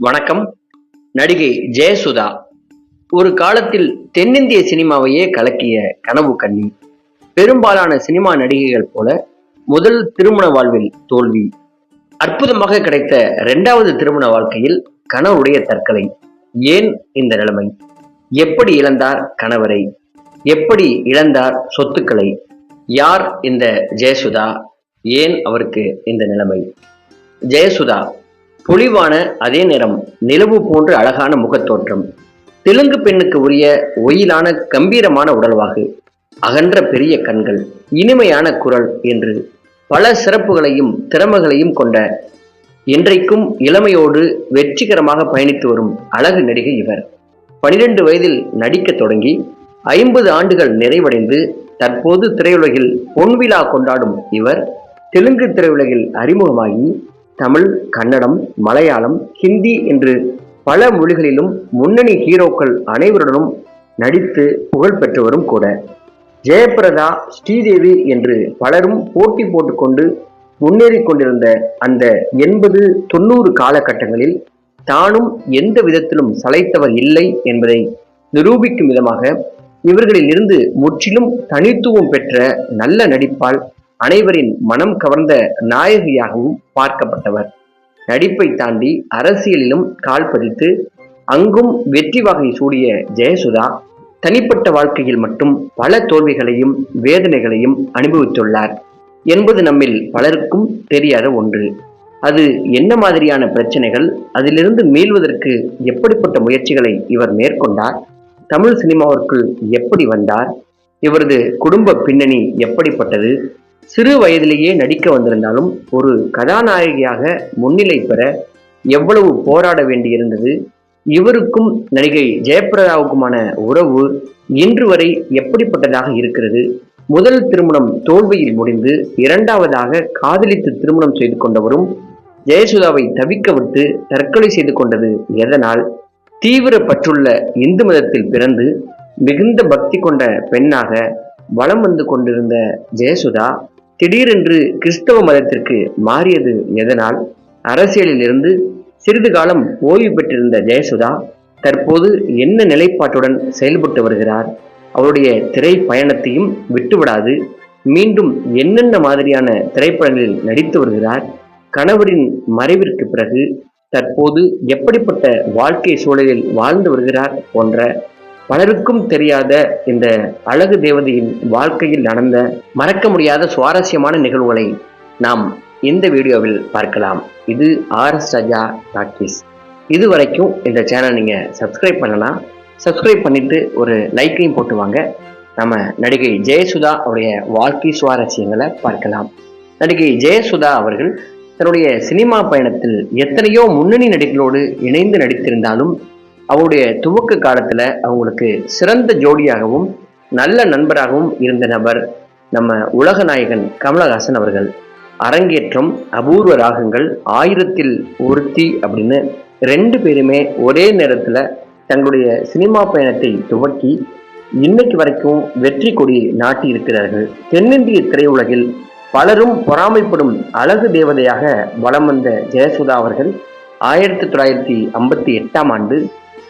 வணக்கம். நடிகை ஜெயசுதா ஒரு காலத்தில் தென்னிந்திய சினிமாவையே கலக்கிய கனவு கண்ணி. பெரும்பாலான சினிமா நடிகைகள் போல முதல் திருமண வாழ்வில் தோல்வி. அற்புதமாக கிடைத்த இரண்டாவது திருமண வாழ்க்கையில் கணவருடைய தற்கொலை. ஏன் இந்த நிலைமை? எப்படி இழந்தார் கணவரை? எப்படி இழந்தார் சொத்துக்களை? யார் இந்த ஜெயசுதா? ஏன் அவருக்கு இந்த நிலைமை? ஜெயசுதா பொலிவான அதே நேரம் நிலவு போன்ற அழகான முகத்தோற்றம். தெலுங்கு பெண்ணுக்கு உரிய ஒயிலான கம்பீரமான உடல்வாகு அகன்ற பெரிய கண்கள் இனிமையான குரல் என்று பல சிறப்புகளையும் திறமைகளையும் கொண்ட இன்றைக்கும் இளமையோடு வெற்றிகரமாக பயணித்து வரும் அழகு நடிகை இவர். பனிரெண்டு வயதில் நடிக்கத் தொடங்கி ஐம்பது ஆண்டுகள் நிறைவடைந்து தற்போது திரையுலகில் பொன்விழா கொண்டாடும் இவர் தெலுங்கு திரையுலகில் அறிமுகமாகி தமிழ் கன்னடம் மலையாளம் ஹிந்தி என்று பல மொழிகளிலும் முன்னணி ஹீரோக்கள் அனைவருடனும் நடித்து புகழ் பெற்றவரும் கூட. ஜெயபிரதா ஸ்ரீதேவி என்று பலரும் போட்டி போட்டுக்கொண்டு முன்னேறி கொண்டிருந்த அந்த எண்பது தொண்ணூறு காலகட்டங்களில் தானும் எந்த விதத்திலும் சளைத்தவர் இல்லை என்பதை நிரூபிக்கும் விதமாக இவர்களில் இருந்து முற்றிலும் தனித்துவம் பெற்ற நல்ல நடிப்பால் அனைவரின் மனம் கவர்ந்த நாயகியாகவும் பார்க்கப்பட்டவர். நடிப்பை தாண்டி அரசியலிலும் கால் பதித்து அங்கும் வெற்றி வகை சூடிய ஜெயசுதா தனிப்பட்ட வாழ்க்கையில் மட்டும் பல தோல்விகளையும் வேதனைகளையும் அனுபவித்துள்ளார். என்பது நம்மில் பலருக்கும் தெரியாத ஒன்று. அது என்ன மாதிரியான பிரச்சனைகள் அதிலிருந்து மீள்வதற்கு எப்படிப்பட்ட முயற்சிகளை இவர் மேற்கொண்டார்? தமிழ் சினிமாவிற்குள் எப்படி வந்தார்? இவரது குடும்ப பின்னணி எப்படிப்பட்டது? சிறு வயதிலேயே நடிக்க வந்திருந்தாலும் ஒரு கதாநாயகியாக முன்னிலை பெற எவ்வளவு போராட வேண்டியிருந்தது? இவருக்கும் நடிகை ஜெயபிரதாவுக்குமான உறவு இன்று வரை எப்படிப்பட்டதாக இருக்கிறது? முதல் திருமணம் தோல்வியில் முடிந்து இரண்டாவதாக காதலித்து திருமணம் செய்து கொண்டவரும் ஜெயசுதாவை தவிக்க விட்டு தற்கொலை செய்து கொண்டது எதனால்? தீவிர பற்றுள்ள இந்து மதத்தில் பிறந்து மிகுந்த பக்தி கொண்ட பெண்ணாக வலம் வந்து கொண்டிருந்த ஜெயசுதா திடீரென்று கிறிஸ்தவ மதத்திற்கு மாறியது எதனால்? அரசியலில் இருந்து சிறிது காலம் ஓய்வு பெற்றிருந்த ஜெயசுதா தற்போது என்ன நிலைப்பாட்டுடன் செயல்பட்டு வருகிறார்? அவருடைய திரை பயணத்தையும் விட்டுவிடாது. மீண்டும் என்னென்ன மாதிரியான திரைப்படங்களில் நடித்து வருகிறார்? கணவரின் மறைவிற்கு பிறகு தற்போது எப்படிப்பட்ட வாழ்க்கை சூழலில் வாழ்ந்து வருகிறார்? போன்ற பலருக்கும் தெரியாத இந்த அழகு தேவதையின் வாழ்க்கையில் நடந்த மறக்க முடியாத சுவாரஸ்யமான நிகழ்வுகளை நாம் இந்த வீடியோவில் பார்க்கலாம். இது ஆர்எஸ் ராஜா டாக்கிஸ் இது வரைக்கும் இந்த சேனல் நீங்கள் சப்ஸ்கிரைப் பண்ணலாம் சப்ஸ்கிரைப் பண்ணிட்டு ஒரு லைக்கையும் போட்டு வாங்க. நம்ம நடிகை ஜெயசுதா அவருடைய வாழ்க்கை சுவாரஸ்யங்களை பார்க்கலாம். நடிகை ஜெயசுதா அவர்கள் தன்னுடைய சினிமா பயணத்தில் எத்தனையோ முன்னணி நடிகளோடு இணைந்து நடித்திருந்தாலும் அவருடைய துவக்க காலத்தில் அவங்களுக்கு சிறந்த ஜோடியாகவும் நல்ல நண்பராகவும் இருந்த நபர் நம்ம உலக நாயகன் கமலஹாசன் அவர்கள். அரங்கேற்றம் அபூர்வ ராகங்கள் ஆயிரத்தில் ஒருத்தி அப்படின்னு ரெண்டு பேருமே ஒரே நேரத்தில் தங்களுடைய சினிமா பயணத்தை துவக்கி இன்னைக்கு வரைக்கும் வெற்றி கொடி நாட்டி இருக்கிறார்கள். தென்னிந்திய திரையுலகில் பலரும் பொறாமைப்படும் அழகு தேவதையாக வலம் வந்த ஜெயசுதா அவர்கள் ஆயிரத்தி தொள்ளாயிரத்தி ஐம்பத்தி எட்டாம் ஆண்டு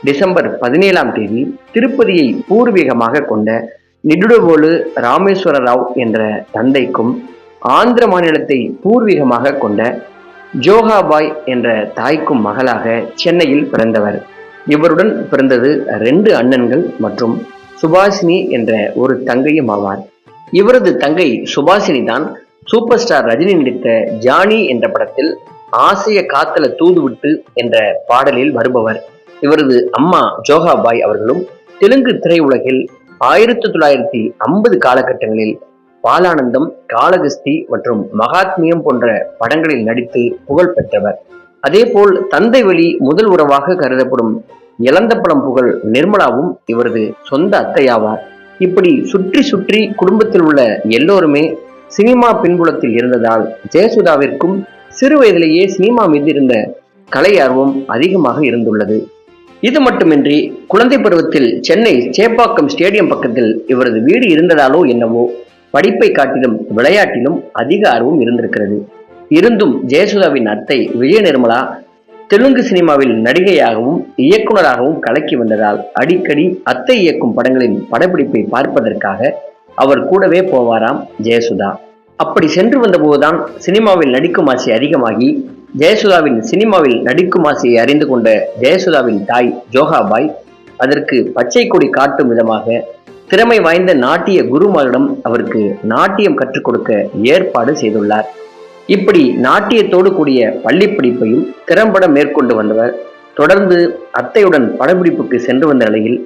டிசம்பர் பதினேழாம் தேதி திருப்பதியை பூர்வீகமாக கொண்ட நிடுடவோலு ராமேஸ்வர ராவ் என்ற தந்தைக்கும் ஆந்திர மாநிலத்தை பூர்வீகமாக கொண்ட ஜோகாபாய் என்ற தாய்க்கும் மகளாக சென்னையில் பிறந்தவர். இவருடன் பிறந்தது ரெண்டு அண்ணன்கள் மற்றும் சுபாஷினி என்ற ஒரு தங்கையும் ஆவார். இவரது தங்கை சுபாஷினி தான் சூப்பர் ஸ்டார் ரஜினி நடித்த ஜானி என்ற படத்தில் ஆசைய காத்தல தூதுவிட்டு என்ற பாடலில் வருபவர். இவரது அம்மா ஜோகாபாய் அவர்களும் தெலுங்கு திரையுலகில் ஆயிரத்தி தொள்ளாயிரத்தி ஐம்பது காலகட்டங்களில் பாலானந்தம் காலகஸ்தி மற்றும் மகாத்மியம் போன்ற படங்களில் நடித்து புகழ் பெற்றவர். அதேபோல் தந்தை வழி முதல் உறவாக கருதப்படும் இளந்தப்பழம் புகழ் நிர்மலாவும் இவரது சொந்த அத்தையாவார். இப்படி சுற்றி சுற்றி குடும்பத்தில் உள்ள எல்லோருமே சினிமா பின்புலத்தில் இருந்ததால் ஜெயசுதாவிற்கும் சிறு வயதிலேயே சினிமா மீது இருந்த கலை ஆர்வம் அதிகமாக இருந்துள்ளது. இது மட்டுமின்றி குழந்தை பருவத்தில் சென்னை சேப்பாக்கம் ஸ்டேடியம் பக்கத்தில் இவரது வீடு இருந்ததாலோ என்னவோ படிப்பை காட்டிலும் விளையாட்டிலும் அதிக ஆர்வம் இருந்திருக்கிறது. இருந்தும் ஜெயசுதாவின் அத்தை விஜய நிர்மலா தெலுங்கு சினிமாவில் நடிகையாகவும் இயக்குனராகவும் கலக்கி வந்ததால் அடிக்கடி அத்தை இயக்கும் படங்களின் படப்பிடிப்பை பார்ப்பதற்காக அவர் கூடவே போவாராம் ஜெயசுதா. அப்படி சென்று வந்தபோதுதான் சினிமாவில் நடிக்கும் ஆசை அதிகமாகி ஜெயசுதாவின் சினிமாவில் நடிக்கும் ஆசையை அறிந்து கொண்ட ஜெயசுதாவின் தாய் ஜோகாபாய் அதற்கு பச்சை கொடி காட்டும் விதமாக திறமை வாய்ந்த நாட்டிய குருமாரிடம் அவருக்கு நாட்டியம் கற்றுக் கொடுக்க ஏற்பாடு செய்துள்ளார். இப்படி நாட்டியத்தோடு கூடிய பள்ளி படிப்பையும் திறம்பட மேற்கொண்டு வந்தவர். தொடர்ந்து அத்தையுடன் படப்பிடிப்புக்கு சென்று வந்த நிலையில்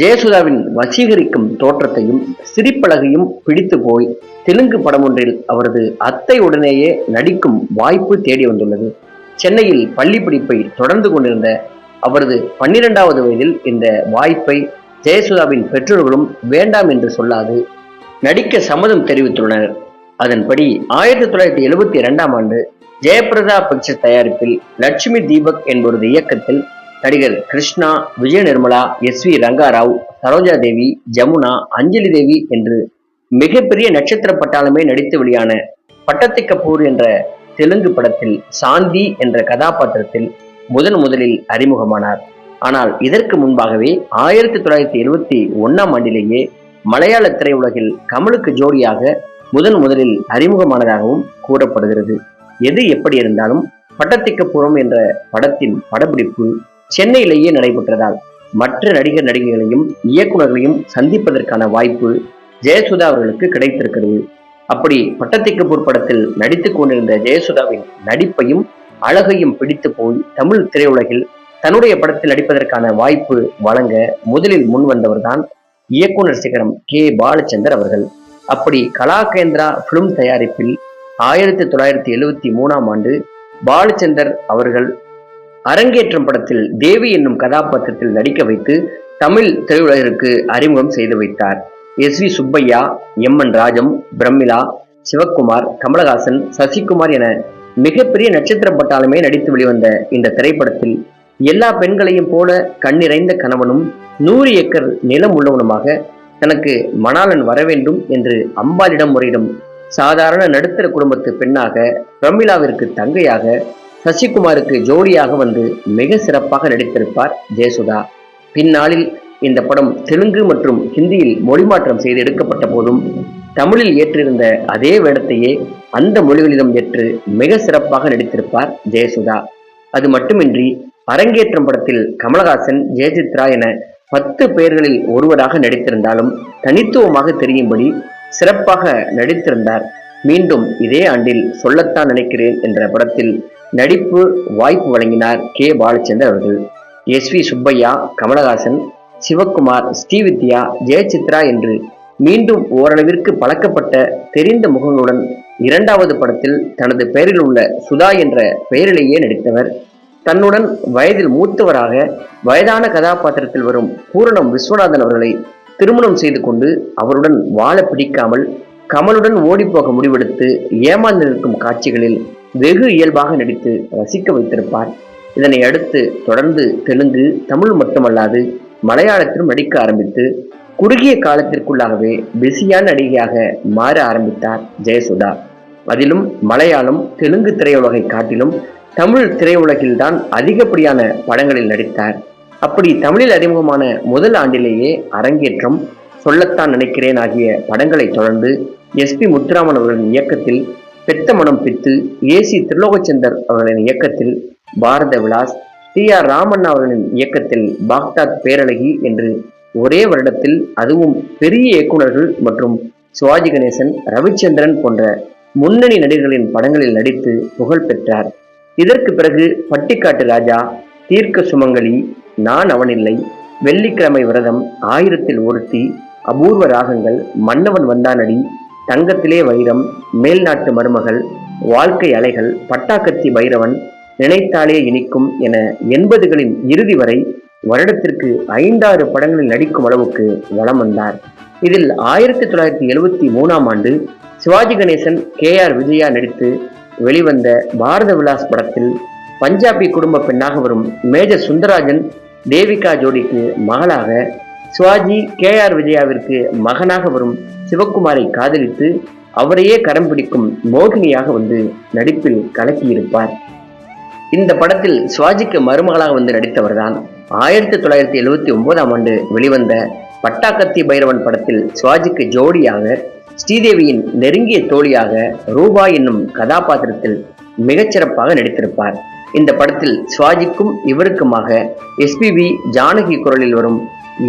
ஜெயசுதாவின் வசீகரிக்கும் தோற்றத்தையும் சிரிப்பழகையும் பிடித்து போய் தெலுங்கு படம் ஒன்றில் அவரது அத்தையுடனேயே நடிக்கும் வாய்ப்பு தேடி வந்துள்ளது. சென்னையில் பள்ளி படிப்பை தொடர்ந்து கொண்டிருந்த அவரது பன்னிரெண்டாவது வயதில் இந்த வாய்ப்பை ஜெயசுதாவின் பெற்றோர்களும் வேண்டாம் என்று சொல்லாது நடிக்க சம்மதம் தெரிவித்துள்ளனர். அதன்படி ஆயிரத்தி தொள்ளாயிரத்தி எழுபத்தி இரண்டாம் ஆண்டு ஜெயபிரதா பிக்சர் தயாரிப்பில் லட்சுமி தீபக் என்பவரது இயக்கத்தில் நடிகர் கிருஷ்ணா விஜய நிர்மலா எஸ் வி ரங்காராவ் சரோஜா தேவி ஜமுனா அஞ்சலி தேவி என்று மிகப்பெரிய நட்சத்திர பட்டாளமே நடித்து வெளியான பட்டத்தை கபூர் என்ற தெலுங்கு படத்தில் சாந்தி என்ற கதாபாத்திரத்தில் முதன் முதலில் அறிமுகமானார். ஆனால் இதற்கு முன்பாகவே ஆயிரத்தி தொள்ளாயிரத்தி எழுபத்தி ஒன்னாம் ஆண்டிலேயே மலையாள திரையுலகில் கமலுக்கு ஜோடியாக முதன் முதலில் அறிமுகமானதாகவும் கூறப்படுகிறது. எது எப்படி இருந்தாலும் பட்டத்திக்கப்புறம் என்ற படத்தின் படப்பிடிப்பு சென்னையிலேயே நடைபெற்றதால் மற்ற நடிகர் நடிகைகளையும் இயக்குநர்களையும் சந்திப்பதற்கான வாய்ப்பு ஜெயசுதா அவர்களுக்கு கிடைத்திருக்கிறது. அப்படி பட்டத்திற்கு படத்தில் நடித்துக் கொண்டிருந்த ஜெயசுதாவின் நடிப்பையும் அழகையும் பிடித்து போய் தமிழ் திரையுலகில் தன்னுடைய படத்தில் நடிப்பதற்கான வாய்ப்பு வழங்க முதலில் முன் வந்தவர்தான் இயக்குனர் சிகரம் கே. பாலச்சந்தர் அவர்கள். அப்படி கலாகேந்திரா பிலிம் தயாரிப்பில் ஆயிரத்தி தொள்ளாயிரத்தி எழுவத்தி மூணாம் ஆண்டு பாலச்சந்தர் அவர்கள் அரங்கேற்றம் படத்தில் தேவி என்னும் கதாபாத்திரத்தில் நடிக்க வைத்து தமிழ் திரையுலகிற்கு அறிமுகம் செய்து வைத்தார். S V Subbaiah M N Rajam Pramila Sivakumar Kamalahasan Sasikumar என மிகப்பெரிய நட்சத்திர பட்டாலுமே நடித்து வெளிவந்த இந்த திரைப்படத்தில் எல்லா பெண்களையும் போல கண்ணிறைந்த கணவனும் நூறு ஏக்கர் நிலம் உள்ளவனுமாக தனக்கு மணாளன் வர வேண்டும் என்று அம்பாளிடம் முறையிடும் சாதாரண நடுத்தர குடும்பத்து பெண்ணாக பிரமிளாவிற்கு தங்கையாக சசிகுமாருக்கு ஜோடியாக வந்து மிக சிறப்பாக நடித்திருப்பார் ஜெயசுதா. பின்னாளில் இந்த படம் தெலுங்கு மற்றும் ஹிந்தியில் மொழிமாற்றம் செய்து எடுக்கப்பட்ட போதும் தமிழில் ஏற்றிருந்த அதே வேடத்தையே அந்த மொழிகளிலும் ஏற்று மிக சிறப்பாக நடித்திருப்பார் ஜெயசுதா. அது மட்டுமின்றி அரங்கேற்றம் படத்தில் கமலஹாசன் ஜெயசித்ரா என பத்து பெயர்களில் ஒருவராக நடித்திருந்தாலும் தனித்துவமாக தெரியும்படி சிறப்பாக நடித்திருந்தார். மீண்டும் இதே ஆண்டில் சொல்லத்தான் நினைக்கிறேன் என்ற படத்தில் நடிப்பு வாய்ப்பு வழங்கினார் கே. பாலச்சந்தர் அவர்கள். எஸ். வி. சுப்பையா கமலஹாசன் சிவக்குமார் ஸ்ரீவித்யா ஜெயசித்ரா என்று மீண்டும் ஓரளவிற்கு பழக்கப்பட்ட தெரிந்த முகங்களுடன் இரண்டாவது படத்தில் தனது பெயரில் உள்ள சுதா என்ற பெயரிலேயே நடித்தவர். தன்னுடன் வயதில் மூத்தவராக வயதான கதாபாத்திரத்தில் வரும் பூரணம் விஸ்வநாதன் அவர்களை திருமணம் செய்து கொண்டு அவருடன் வாழ பிடிக்காமல் கமலுடன் ஓடிப்போக முடிவெடுத்து ஏமாந்து நிற்கும் காட்சிகளில் வெகு இயல்பாக நடித்து ரசிக்க வைத்திருப்பார். இதனை அடுத்து தொடர்ந்து தெலுங்கு தமிழ் மட்டுமல்லாது மலையாளத்திலும் நடிக்க ஆரம்பித்து குறுகிய காலத்திற்குள்ளாகவே பிஸியான நடிகையாக மாற ஆரம்பித்தார் ஜெயசுதா அதிலும் மலையாளம் தெலுங்கு திரையுலகை காட்டிலும் தமிழ் திரையுலகில்தான் அதிகப்படியான படங்களில் நடித்தார். அப்படி தமிழில் அறிமுகமான முதல் ஆண்டிலேயே அரங்கேற்றம் சொல்லத்தான் நினைக்கிறேன் ஆகிய படங்களை தொடர்ந்து எஸ் பி முத்துராமன் அவர்களின் இயக்கத்தில் பெத்த மனம் பித்து ஏ சி திருலோகச்சந்தர் அவர்களின் இயக்கத்தில் பாரத விலாஸ் டி ஆர் ராமண்ணா அவர்களின் இயக்கத்தில் பாக்தாத் பேரழகி என்று ஒரே வருடத்தில் அதுவும் பெரிய இயக்குநர்கள் மற்றும் சிவாஜி கணேசன் ரவிச்சந்திரன் போன்ற முன்னணி நடிகர்களின் படங்களில் நடித்து புகழ் பெற்றார். இதற்கு பிறகு பட்டிக்காட்டு ராஜா தீர்க்க சுமங்கலி நான் அவனில்லை வெள்ளிக்கிழமை விரதம் ஆயிரத்தில் ஒருத்தி அபூர்வ ராகங்கள் மன்னவன் வந்தானடி தங்கத்திலே வைரம் மேல்நாட்டு மருமகள் வாழ்க்கை அலைகள் பட்டாக்கத்தி பைரவன் நினைத்தாலே இனிக்கும் என எண்பதுகளின் இறுதி வரை வருடத்திற்கு ஐந்தாறு படங்களில் நடிக்கும் அளவுக்கு வளம் வந்தார். இதில் ஆயிரத்தி தொள்ளாயிரத்தி எழுபத்தி மூணாம் ஆண்டு சிவாஜி கணேசன் கே ஆர் விஜயா நடித்து வெளிவந்த பாரத விலாஸ் படத்தில் பஞ்சாபி குடும்ப பெண்ணாக வரும் மேஜர் சுந்தராஜன் தேவிகா ஜோடிக்கு மகளாக சிவாஜி கே ஆர் விஜயாவிற்கு மகனாக வரும் சிவக்குமாரை காதலித்து அவரையே கரம் பிடிக்கும் மோகினியாக வந்து நடிப்பில் கலக்கியிருப்பார். இந்த படத்தில் சுவாஜிக்கு மருமகளாக வந்து நடித்தவர்தான் ஆயிரத்தி தொள்ளாயிரத்தி எழுவத்தி ஒன்பதாம் ஆண்டு வெளிவந்த பட்டாக்கத்தி பைரவன் படத்தில் சுவாஜிக்கு ஜோடியாக ஸ்ரீதேவியின் நெருங்கிய தோழியாக ரூபா என்னும் கதாபாத்திரத்தில் மிகச்சிறப்பாக நடித்திருப்பார். இந்த படத்தில் சுவாஜிக்கும் இவருக்குமாக எஸ்பிபி ஜானகி குரலில் வரும்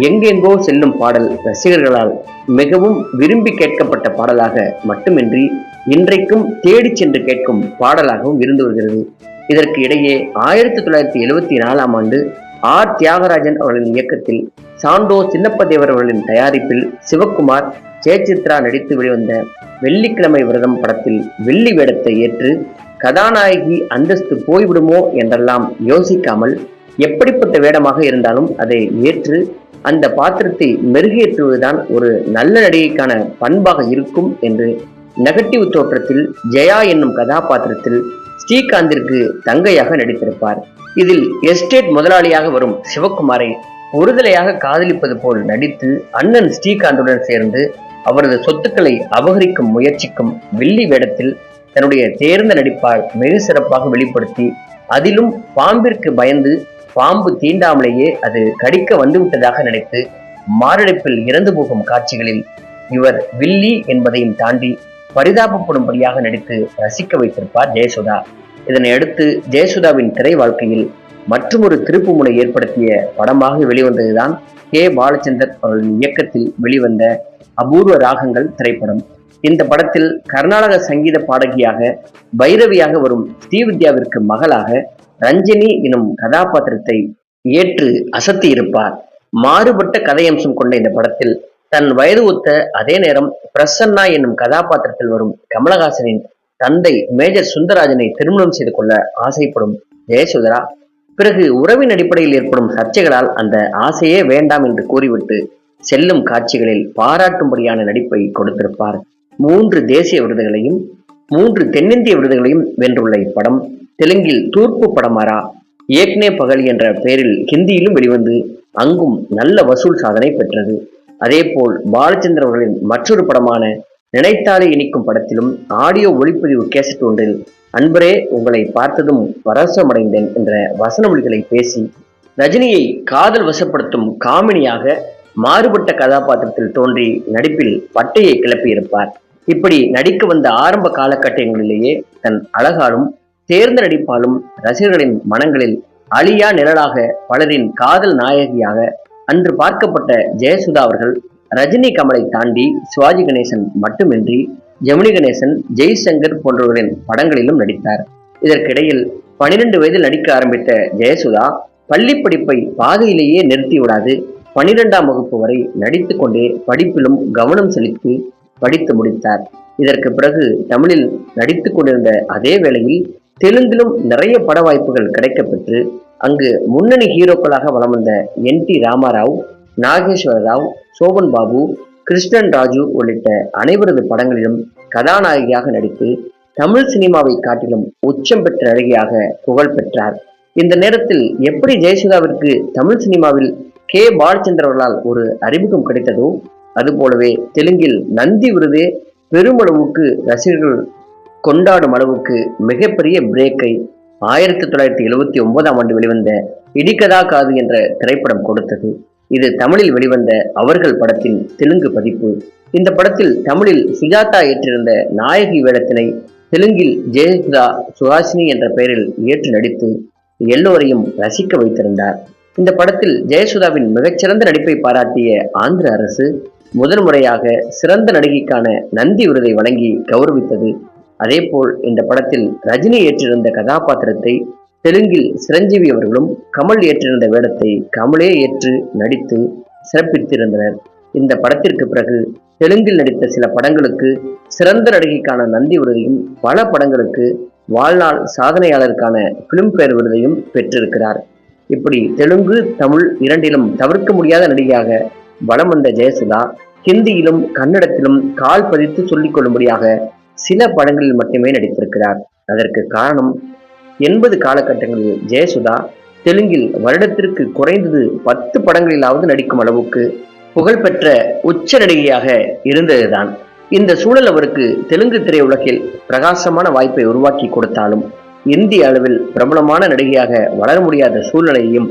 எங்கெங்கோ செல்லும் பாடல் ரசிகர்களால் மிகவும் விரும்பி கேட்கப்பட்ட பாடலாக மட்டுமின்றி இன்றைக்கும் தேடி சென்று கேட்கும் பாடலாகவும் இருந்து வருகிறது. இதற்கு இடையே ஆயிரத்தி தொள்ளாயிரத்தி எழுவத்தி நாலாம் ஆண்டு ஆர். தியாகராஜன் அவர்களின் இயக்கத்தில் சாண்டோ சின்னப்பதேவர் அவர்களின் தயாரிப்பில் சிவக்குமார் ஜெயசித்ரா நடித்து வெளிவந்த வெள்ளிக்கிழமை விரதம் படத்தில் வெள்ளி வேடத்தை ஏற்று கதாநாயகி அந்தஸ்து போய்விடுமோ என்றெல்லாம் யோசிக்காமல் எப்படிப்பட்ட வேடமாக இருந்தாலும் அதை ஏற்று அந்த பாத்திரத்தை மெருகேற்றுவதுதான் ஒரு நல்ல நடிகைக்கான பண்பாக இருக்கும் என்று நெகட்டிவ் தோற்றத்தில் ஜெயா என்னும் கதாபாத்திரத்தில் ஸ்ரீகாந்திற்கு தங்கையாக நடித்திருப்பார். இதில் எஸ்டேட் முதலாளியாக வரும் சிவகுமாரை ஒருதலையாக காதலிப்பது போல் நடித்து அண்ணன் ஸ்ரீகாந்துடன் சேர்ந்து அவரது சொத்துக்களை அபகரிக்கும் முயற்சிக்கும் வெள்ளி வேடத்தில் தன்னுடைய தேர்ந்த நடிப்பால் மிக சிறப்பாக வெளிப்படுத்தி அதிலும் பாம்பிற்கு பயந்து பாம்பு தீண்டாமலேயே அது கடிக்க வந்துவிட்டதாக நினைத்து மாரடைப்பில் இறந்து போகும் காட்சிகளில் இவர் வில்லி என்பதையும் தாண்டி பரிதாபப்படும்படியாக நடித்து ரசிக்க வைத்திருப்பார் ஜெயசுதா. இதனை அடுத்து ஜெயசுதாவின் திரை வாழ்க்கையில் மற்றொரு திருப்புமுனை ஏற்படுத்திய படமாக வெளிவந்ததுதான் கே. பாலச்சந்தர் அவர்களின் இயக்கத்தில் வெளிவந்த அபூர்வ ராகங்கள் திரைப்படம். இந்த படத்தில் கர்நாடக சங்கீத பாடகியாக பைரவியாக வரும் ஸ்ரீவித்யாவிற்கு மகளாக ரஞ்சினி எனும் கதாபாத்திரத்தை ஏற்று அசத்தி இருப்பார். மாறுபட்ட கதையம்சம் கொண்ட இந்த படத்தில் தன் வயது ஒத்த அதே நேரம் பிரசன்னா என்னும் கதாபாத்திரத்தில் வரும் கமலஹாசனின் தந்தை மேஜர் சுந்தரராஜனை திருமணம் செய்து கொள்ள ஆசைப்படும் ஜெயசுதரா பிறகு உறவின் அடிப்படையில் ஏற்படும் சர்ச்சைகளால் அந்த ஆசையே வேண்டாம் என்று கூறிவிட்டு செல்லும் காட்சிகளில் பாராட்டும்படியான நடிப்பை கொடுத்திருப்பார். மூன்று தேசிய விருதுகளையும் மூன்று தென்னிந்திய விருதுகளையும் வென்றுள்ள இப்படம் தெலுங்கில் தூர்ப்பு படமாரா ஏக்னே பகல் என்ற பெயரில் ஹிந்தியிலும் வெளிவந்து அங்கும் நல்ல வசூல் சாதனை பெற்றது. அதேபோல் பாலச்சந்திர அவர்களின் மற்றொரு படமான நினைத்தாலே இனிக்கும் படத்திலும் ஆடியோ ஒளிப்பதிவு கேசட் ஒன்றில் அன்பரே உங்களை பார்த்ததும் பரவசமடைந்தேன் என்ற வசன மொழிகளை பேசி ரஜினியை காதல் வசப்படுத்தும் காமினியாக மாறுபட்ட கதாபாத்திரத்தில் தோன்றி நடிப்பில் பட்டையை கிளப்பியிருப்பார். இப்படி நடிக்க வந்த ஆரம்ப காலகட்டங்களிலேயே தன் அழகாலும் தேர்ந்த நடிப்பாலும் ரசிகர்களின் மனங்களில் அழியா நிழலாக பலரின் காதல் நாயகியாக அன்று பார்க்கப்பட்ட ஜெயசுதா அவர்கள் ரஜினி கமலை தாண்டி சிவாஜி கணேசன் மட்டுமின்றி ஜெமினி கணேசன் ஜெய்சங்கர் போன்றவர்களின் படங்களிலும் நடித்தார். இதற்கிடையில் பனிரெண்டு வயதில் நடிக்க ஆரம்பித்த ஜெயசுதா பள்ளி படிப்பை பாதையிலேயே நிறுத்தி விடாது பனிரெண்டாம் வகுப்பு வரை நடித்து கொண்டே படிப்பிலும் கவனம் செலுத்தி படித்து முடித்தார். இதற்கு பிறகு தமிழில் நடித்து கொண்டிருந்த அதே வேளையில் தெலுங்கிலும் நிறைய பட வாய்ப்புகள் கிடைக்கப்பெற்று அங்கு முன்னணி ஹீரோக்களாக வலம் வந்த என் டி ராமாராவ் நாகேஸ்வர ராவ் சோபன் பாபு கிருஷ்ணன் ராஜு உள்ளிட்ட அனைவரது படங்களிலும் கதாநாயகியாக நடித்து தமிழ் சினிமாவை காட்டிலும் உச்சம் பெற்ற நடிகையாக புகழ் பெற்றார். இந்த நேரத்தில் எப்படி ஜெயசுதாவிற்கு தமிழ் சினிமாவில் கே. பாலச்சந்திரவர்களால் ஒரு அறிமுகம் கிடைத்ததோ அதுபோலவே தெலுங்கில் நந்தி விருதே பெருமளவுக்கு ரசிகர்கள் கொண்டாடும் அளவுக்கு மிகப்பெரிய பிரேக்கை ஆயிரத்தி தொள்ளாயிரத்தி எழுவத்தி ஒன்பதாம் ஆண்டு வெளிவந்த இடிக்கதா காது என்ற திரைப்படம் கொடுத்தது. இது தமிழில் வெளிவந்த அவர்கள் படத்தின் தெலுங்கு பதிப்பு. இந்த படத்தில் தமிழில் சுஜாதா ஏற்றிருந்த நாயகி வேடத்தினை தெலுங்கில் ஜெயசுதா சுஹாசினி என்ற பெயரில் ஏற்று நடித்து எல்லோரையும் ரசிக்க வைத்திருந்தார். இந்த படத்தில் ஜெயசுதாவின் மிகச்சிறந்த நடிப்பை பாராட்டிய ஆந்திர அரசு முதல் முறையாக சிறந்த நடிகைக்கான நந்தி விருதை வழங்கி கௌரவித்தது. அதேபோல் இந்த படத்தில் ரஜினி ஏற்றிருந்த கதாபாத்திரத்தை தெலுங்கில் சிரஞ்சீவி அவர்களும் கமல் ஏற்றிருந்த வேடத்தை கமலே ஏற்று நடித்து சிறப்பித்திருந்தனர். இந்த படத்திற்கு பிறகு தெலுங்கில் நடித்த சில படங்களுக்கு சிறந்த நடிகைக்கான நந்தி விருதையும் பல படங்களுக்கு வாழ்நாள் சாதனையாளருக்கான பிலிம்பேர் விருதையும் பெற்றிருக்கிறார். இப்படி தெலுங்கு தமிழ் இரண்டிலும் தவிர்க்க முடியாத நடிகையாக வலம் வந்த ஜெயசுதா ஹிந்தியிலும் கன்னடத்திலும் கால் பதித்து சொல்லிக் கொள்ளும்படியாக சில படங்களில் மட்டுமே நடித்திருக்கிறார். அதற்கு காரணம் எண்பது காலகட்டங்களில் ஜெயசுதா தெலுங்கில் வருடத்திற்கு குறைந்தது பத்து படங்களிலாவது நடிக்கும் அளவுக்கு புகழ்பெற்ற உச்ச நடிகையாக இருந்ததுதான். இந்த சூழல் அவருக்கு தெலுங்கு திரையுலகில் பிரகாசமான வாய்ப்பை உருவாக்கி கொடுத்தாலும் இந்திய அளவில் பிரபலமான நடிகையாக வளர முடியாத சூழ்நிலையையும்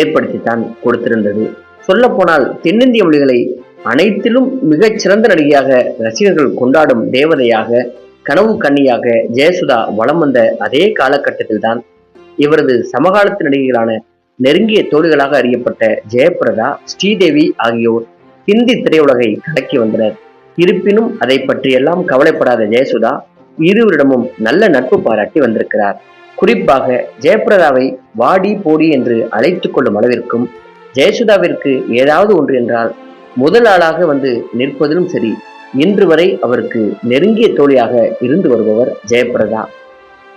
ஏற்படுத்தித்தான் கொடுத்திருந்தது. சொல்லப்போனால் தென்னிந்திய மொழிகளை அனைத்திலும் மிகச்சிறந்த நடிகையாக ரசிகர்கள் கொண்டாடும் தேவதையாக கனவு கன்னியாக ஜெயசுதா வலம் வந்த அதே காலகட்டத்தில் தான் இவரது சமகாலத்து நடிகைகளான நெருங்கிய தோழிகளாக அறியப்பட்ட ஜெயபிரதா ஸ்ரீதேவி ஆகியோர் ஹிந்தி திரையுலகை கலக்கி வந்தனர். இருப்பினும் அதை பற்றியெல்லாம் கவலைப்படாத ஜெயசுதா இருவரிடமும் நல்ல நட்பு பாராட்டி வந்திருக்கிறார். குறிப்பாக ஜெயபிரதாவை வாடி போடி என்று அழைத்து கொள்ளும் அளவிற்கும் ஜெயசுதாவிற்கு ஏதாவது ஒன்று என்றால் முதல் ஆளாக வந்து நிற்பதிலும் சரி இன்று வரை அவருக்கு நெருங்கிய தோழியாக இருந்து வருபவர் ஜெயபிரதா.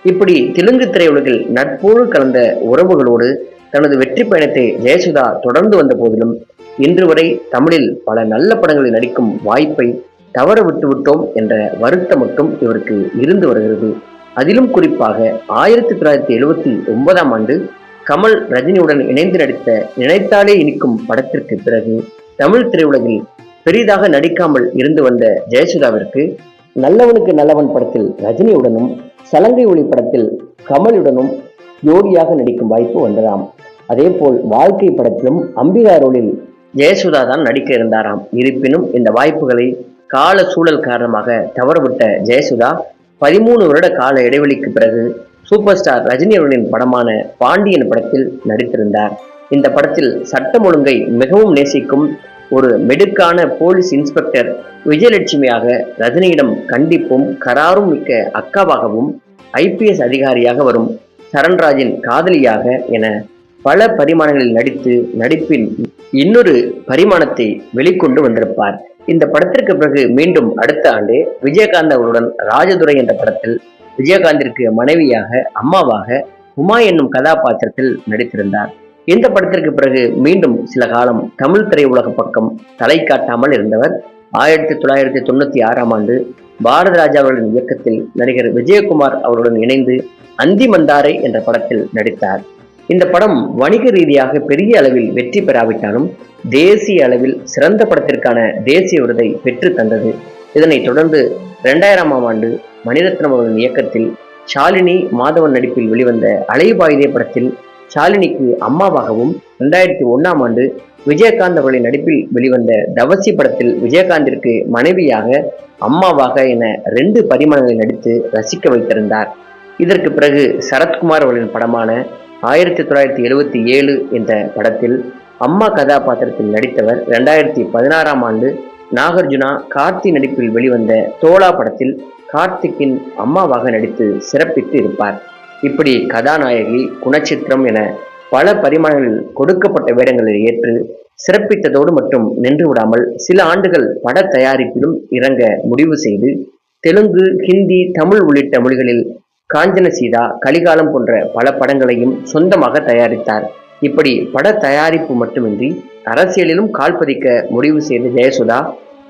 இப்படி தெலுங்கு திரையுலகில் நட்போடு கலந்த உறவுகளோடு தனது வெற்றி பயணத்தை ஜெயசுதா தொடர்ந்து வந்த போதிலும் இன்று வரை தமிழில் பல நல்ல படங்களில் நடிக்கும் வாய்ப்பை தவற விட்டு விட்டோம் என்ற வருத்தம் மட்டும் இவருக்கு இருந்து வருகிறது. அதிலும் குறிப்பாக ஆயிரத்தி தொள்ளாயிரத்தி எழுபத்தி ஒன்பதாம் ஆண்டு கமல் ரஜினியுடன் இணைந்து நடித்த நினைத்தாலே இனிக்கும் படத்திற்கு பிறகு தமிழ் திரையுலகில் பெரிதாக நடிக்காமல் இருந்து வந்த ஜெயசுதாவிற்கு நல்லவனுக்கு நல்லவன் படத்தில் ரஜினியுடனும் சலங்கை ஒளி படத்தில் கமலுடனும் ஜோடியாக நடிக்கும் வாய்ப்பு வந்ததாம். அதேபோல் வாழ்க்கை படத்திலும் அம்பிகா ரோலில் ஜெயசுதா தான் நடிக்க இருந்தாராம். இருப்பினும் இந்த வாய்ப்புகளை கால சூழல் காரணமாக தவறவிட்ட ஜெயசுதா பதிமூணு வருட கால இடைவெளிக்கு பிறகு சூப்பர் ஸ்டார் ரஜினி படமான பாண்டியன் படத்தில் நடித்திருந்தார். இந்த படத்தில் சட்டம் ஒழுங்கை மிகவும் நேசிக்கும் ஒரு மெடுக்கான போலீஸ் இன்ஸ்பெக்டர் விஜயலட்சுமியாக ரஜினியிடம் கண்டிப்பும் கராரும் மிக்க அக்காவாகவும் ஐபிஎஸ் அதிகாரியாக வரும் சரண்ராஜின் காதலியாக என பல பரிமாணங்களில் நடித்து நடிப்பின் இன்னொரு பரிமாணத்தை வெளிக்கொண்டு வந்திருப்பார். இந்த படத்திற்கு பிறகு மீண்டும் அடுத்த ஆண்டு விஜயகாந்த் அவருடன் ராஜதுரை என்ற படத்தில் விஜயகாந்திற்கு மனைவியாக அம்மாவாக உமா என்னும் கதாபாத்திரத்தில் நடித்திருந்தார். இந்த படத்திற்கு பிறகு மீண்டும் சில காலம் தமிழ் திரையுலக பக்கம் தலை காட்டாமல் இருந்தவர் ஆயிரத்தி தொள்ளாயிரத்தி தொண்ணூத்தி ஆறாம் ஆண்டு பாரத ராஜா அவர்களின் இயக்கத்தில் நடிகர் விஜயகுமார் அவருடன் இணைந்து அந்தி மந்தாரை என்ற படத்தில் நடித்தார். இந்த படம் வணிக ரீதியாக பெரிய அளவில் வெற்றி பெறாவிட்டாலும் தேசிய அளவில் சிறந்த படத்திற்கான தேசிய விருதை பெற்று தந்தது. இதனைத் தொடர்ந்து இரண்டாயிரமாம் ஆண்டு மணிரத்னம் அவர்களின் இயக்கத்தில் ஷாலினி மாதவன் நடிப்பில் வெளிவந்த அலைபாயுதே படத்தில் ஷாலினிக்கு அம்மாவாகவும் இரண்டாயிரத்தி ஒன்னாம் ஆண்டு விஜயகாந்த் அவர்களின் நடிப்பில் வெளிவந்த தவசி படத்தில் விஜயகாந்திற்கு மனைவியாக அம்மாவாக என ரெண்டு பரிமாணங்களில் நடித்து ரசிக்க வைத்திருந்தார். இதற்கு பிறகு சரத்குமார் அவர்களின் படமான ஆயிரத்தி தொள்ளாயிரத்தி எழுவத்தி ஏழு என்ற படத்தில் அம்மா கதாபாத்திரத்தில் நடித்தவர் ரெண்டாயிரத்தி பதினாறாம் ஆண்டு நாகார்ஜுனா கார்த்தி நடிப்பில் வெளிவந்த தோலா படத்தில் கார்த்திக்கின் அம்மாவாக நடித்து சிறப்பித்து இருப்பார். இப்படி கதாநாயகி குணச்சித்திரம் என பல பரிமாணங்களில் கொடுக்கப்பட்ட வேடங்களில் ஏற்று சிறப்பித்ததோடு மட்டும் நின்று விடாமல் சில ஆண்டுகள் பட தயாரிப்பிலும் இறங்க முடிவு செய்து தெலுங்கு ஹிந்தி தமிழ் உள்ளிட்ட மொழிகளில் காஞ்சன சீதா கலிகாலம் போன்ற பல படங்களையும் சொந்தமாக தயாரித்தார். இப்படி பட தயாரிப்பு மட்டுமின்றி அரசியலிலும் கால்பதிக்க முடிவு செய்த ஜெயசுதா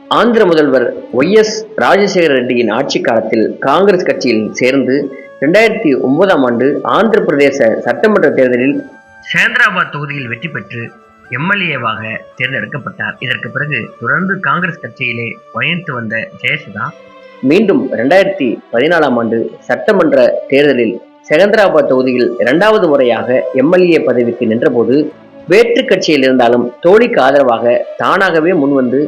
ஆந்திர முதல்வர் ஒய் எஸ் ராஜசேகர ரெட்டியின் ஆட்சி காலத்தில் காங்கிரஸ் கட்சியில் சேர்ந்து இரண்டாயிரத்தி ஒன்பதாம் ஆண்டு ஆந்திர பிரதேச சட்டமன்ற தேர்தலில் சேந்திராபாத் தொகுதியில் வெற்றி பெற்று எம்எல்ஏவாக தேர்ந்தெடுக்கப்பட்டார். இதற்கு பிறகு தொடர்ந்து காங்கிரஸ் கட்சியிலே பயணித்து வந்த ஜெயசுதா மீண்டும் இரண்டாயிரத்தி பதினாலாம் ஆண்டு சட்டமன்ற தேர்தலில் செகந்திராபாத் தொகுதியில் இரண்டாவது முறையாக எம்எல்ஏ பதவிக்கு நின்றபோது வேற்று கட்சியில் இருந்தாலும் தோழிக்கு ஆதரவாக தானாகவே முன்வந்து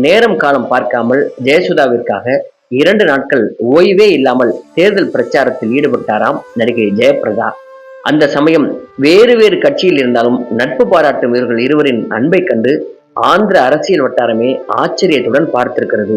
நேரம் காலம் பார்க்காமல் ஜெயசுதாவிற்காக இரண்டு நாட்கள் ஓய்வே இல்லாமல் தேர்தல் பிரச்சாரத்தில் ஈடுபட்டாராம் நடிகை ஜெயபிரதா அந்த சமயம் வேறு வேறு கட்சியில் இருந்தாலும் நட்பு பாராட்டும் இவர்கள் இருவரின் அன்பை கண்டு ஆந்திர அரசியல் வட்டாரமே ஆச்சரியத்துடன் பார்த்திருக்கிறது.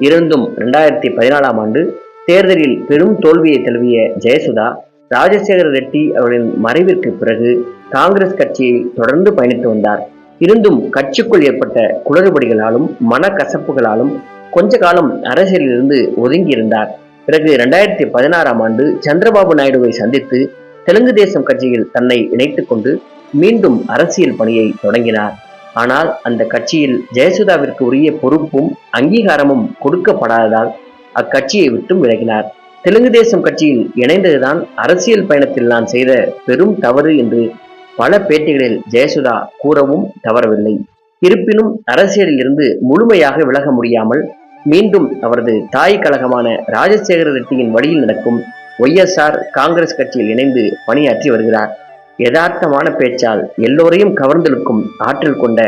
இருந்தும் இரண்டாயிரத்தி பதினாலாம் ஆண்டு தேர்தலில் பெரும் தோல்வியை தழுவிய ஜெயசுதா ராஜசேகர ரெட்டி அவர்களின் மறைவிற்கு பிறகு காங்கிரஸ் கட்சியை தொடர்ந்து பயணித்து வந்தார். இருந்தும் கட்சிக்குள் ஏற்பட்ட குளறுபடிகளாலும் மனக்கசப்புகளாலும் கொஞ்ச காலம் அரசியலிலிருந்து ஒதுங்கியிருந்தார். பிறகு இரண்டாயிரத்தி பதினாறாம் ஆண்டு சந்திரபாபு நாயுடுவை சந்தித்து தெலுங்கு தேசம் கட்சியில் தன்னை இணைத்துக் கொண்டு மீண்டும் அரசியல் பணியை தொடங்கினார். ஆனால் அந்த கட்சியில் ஜெயசுதாவிற்கு உரிய பொறுப்பும் அங்கீகாரமும் கொடுக்கப்படாததால் அக்கட்சியை விட்டும் விலகினார். தெலுங்கு தேசம் கட்சியில் இணைந்ததுதான் அரசியல் பயணத்தில் நான் செய்த பெரும் தவறு என்று பல பேட்டிகளில் ஜெயசுதா கூறவும் தவறவில்லை. இருப்பினும் அரசியலில் இருந்து முழுமையாக விலக முடியாமல் மீண்டும் அவரது தாய் கழகமான ராஜசேகர ரெட்டியின் வழியில் நடக்கும் ஒய்எஸ்ஆர் காங்கிரஸ் கட்சியில் இணைந்து பணியாற்றி வருகிறார். யதார்த்தமான பேச்சால் எல்லோரையும் கவர்ந்தெழுக்கும் ஆற்றல் கொண்ட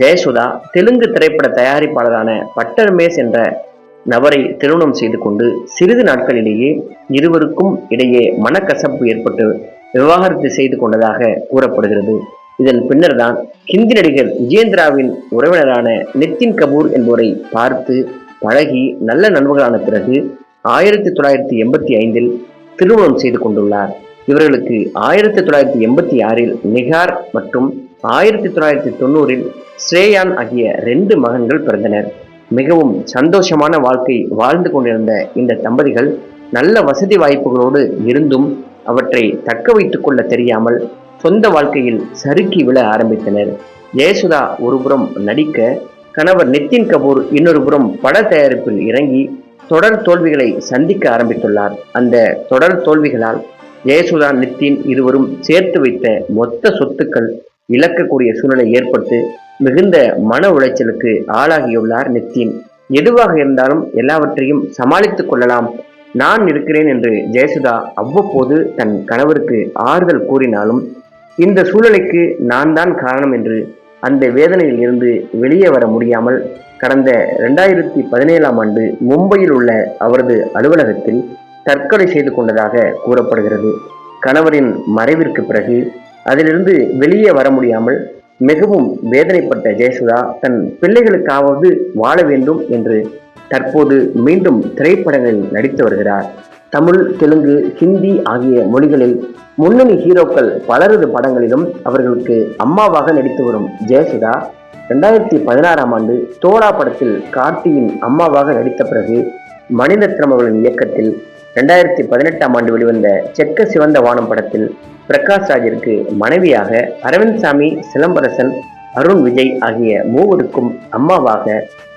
ஜெயசுதா தெலுங்கு திரைப்பட தயாரிப்பாளரான பட்டர்மேஸ் என்ற நபரை திருமணம் செய்து கொண்டு சிறிது நாட்களிலேயே இருவருக்கும் இடையே மனக்கசப்பு ஏற்பட்டு விவாகரத்து செய்து கொண்டதாக கூறப்படுகிறது. இதன் பின்னர்தான் ஹிந்தி நடிகர் விஜேந்திராவின் உறவினரான நிதின் கபூர் என்பவரை பார்த்து பழகி நல்ல நண்பர்களான பிறகு ஆயிரத்தி தொள்ளாயிரத்தி எண்பத்தி ஐந்தில் திருமணம் செய்து கொண்டுள்ளார். இவர்களுக்கு ஆயிரத்தி தொள்ளாயிரத்தி எண்பத்தி ஆறில் நிகார் மற்றும் ஆயிரத்தி தொள்ளாயிரத்தி தொண்ணூறில் ஸ்ரேயான் ஆகிய ரெண்டு மகன்கள் பிறந்தனர். மிகவும் சந்தோஷமான வாழ்க்கை வாழ்ந்து கொண்டிருந்த இந்த தம்பதிகள் நல்ல வசதி வாய்ப்புகளோடு இருந்தும் அவற்றை தக்க வைத்துக் கொள்ள தெரியாமல் சொந்த வாழ்க்கையில் சறுக்கி விழ ஆரம்பித்தனர். ஜெயசுதா ஒருபுறம் நடிக்க கணவர் நித்தின் கபூர் இன்னொரு புறம் பட தயாரிப்பில் இறங்கி தொடர் தோல்விகளை சந்திக்க ஆரம்பித்துள்ளார். அந்த தொடர் தோல்விகளால் ஜெயசுதா நித்தின் இருவரும் சேர்த்து வைத்த மொத்த சொத்துக்கள் இழக்கக்கூடிய சூழ்நிலை ஏற்பட்டு மிகுந்த மன உளைச்சலுக்கு ஆளாகியுள்ளார் நித்தின். எதுவாக இருந்தாலும் எல்லாவற்றையும் சமாளித்துக் கொள்ளலாம். நான் இருக்கிறேன் என்று ஜெயசுதா அவ்வப்போது தன் கணவருக்கு ஆறுதல் கூறினாலும் இந்த சூழலுக்கு நான் தான் காரணம் என்று அந்த வேதனையில் இருந்து வெளியே வர முடியாமல் கடந்த இரண்டாயிரத்தி பதினேழாம் ஆண்டு மும்பையில் உள்ள அவரது அலுவலகத்தில் தற்கொலை செய்து கொண்டதாக கூறப்படுகிறது. கணவரின் மறைவிற்கு பிறகு அதிலிருந்து வெளியே வர முடியாமல் மிகவும் வேதனைப்பட்ட ஜெயசுதா தன் பிள்ளைகளுக்காவது வாழ வேண்டும் என்று தற்போது மீண்டும் திரைப்படங்களில் நடித்து வருகிறார். தமிழ் தெலுங்கு ஹிந்தி ஆகிய மொழிகளில் முன்னணி ஹீரோக்கள் பலரது படங்களிலும் அவர்களுக்கு அம்மாவாக நடித்து வரும் ஜெயசுதா ரெண்டாயிரத்தி பதினாறாம் ஆண்டு தோடா படத்தில் கார்த்தியின் அம்மாவாக நடித்த பிறகு மணிரத்னம் அவர்களின் இயக்கத்தில் ரெண்டாயிரத்தி பதினெட்டாம் ஆண்டு வெளிவந்த செக்க சிவந்த வானம் படத்தில் பிரகாஷ் ராஜிற்கு மனைவியாக அரவிந்த் சாமி சிலம்பரசன் அருண் விஜய் ஆகிய மூவருக்கும் அம்மாவாக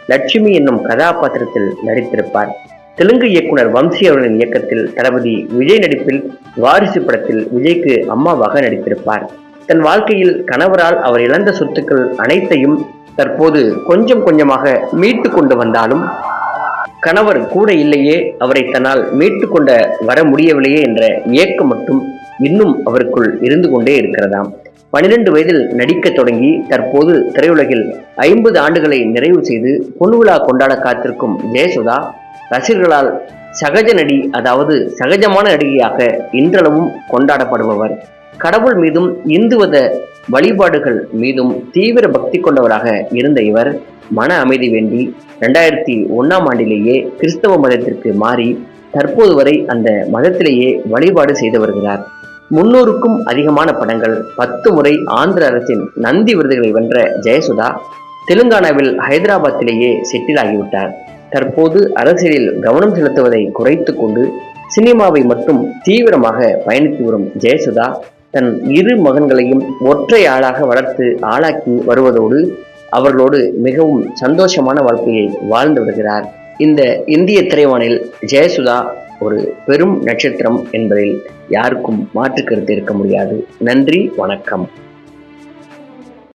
லட்சுமி என்னும் கதாபாத்திரத்தில் நடித்திருப்பார். தெலுங்கு இயக்குனர் வம்சி அவர்களின் இயக்கத்தில் தளபதி விஜய் நடிப்பில் வாரிசு படத்தில் விஜய்க்கு அம்மாவாக நடித்திருப்பார். தன் வாழ்க்கையில் கணவரால் அவர் இழந்த சொத்துக்கள் அனைத்தையும் தற்போது கொஞ்சம் கொஞ்சமாக மீட்டு கொண்டு வந்தாலும் கணவர் கூட இல்லையே அவரை தன்னால் மீட்டு கொண்ட வர முடியவில்லையே என்ற ஏக்கம் மட்டும் இன்னும் அவருக்குள் இருந்து கொண்டே இருக்கிறதாம். பனிரெண்டு வயதில் நடிக்க தொடங்கி தற்போது திரையுலகில் ஐம்பது ஆண்டுகளை நிறைவு செய்து பொன்விழா கொண்டாட காத்திருக்கும் ஜெயசுதா ரசிகர்களால் சகஜ நடி அதாவது சகஜமான நடிகையாக இன்றளவும் கொண்டாடப்படுபவர். கடவுள் மீதும் இந்துவத வழிபாடுகள் மீதும் தீவிர பக்தி கொண்டவராக இருந்த இவர் மன அமைதி வேண்டி ரெண்டாயிரத்தி ஒன்னாம் ஆண்டிலேயே கிறிஸ்தவ மதத்திற்கு மாறி தற்போது வரை அந்த மதத்திலேயே வழிபாடு செய்து வருகிறார். முன்னூறுக்கும் அதிகமான படங்கள் பத்து முறை ஆந்திர அரசின் நந்தி விருதுகளை வென்ற ஜெயசுதா தெலுங்கானாவில் ஹைதராபாத்திலேயே செட்டில் ஆகிவிட்டார் தற்போது அரசியலில் கவனம் செலுத்துவதை குறைத்து கொண்டு சினிமாவை மட்டும் தீவிரமாக பயணித்து வரும் ஜெயசுதா தன் இரு மகன்களையும் ஒற்றை ஆளாக வளர்த்து ஆளாக்கி வருவதோடு அவர்களோடு மிகவும் சந்தோஷமான வாழ்க்கையை வாழ்ந்து வருகிறார். இந்த இந்திய திரைவானில் ஜெயசுதா ஒரு பெரும் நட்சத்திரம் என்பதில் யாருக்கும் மாற்று கருத்து இருக்க முடியாது. நன்றி வணக்கம்.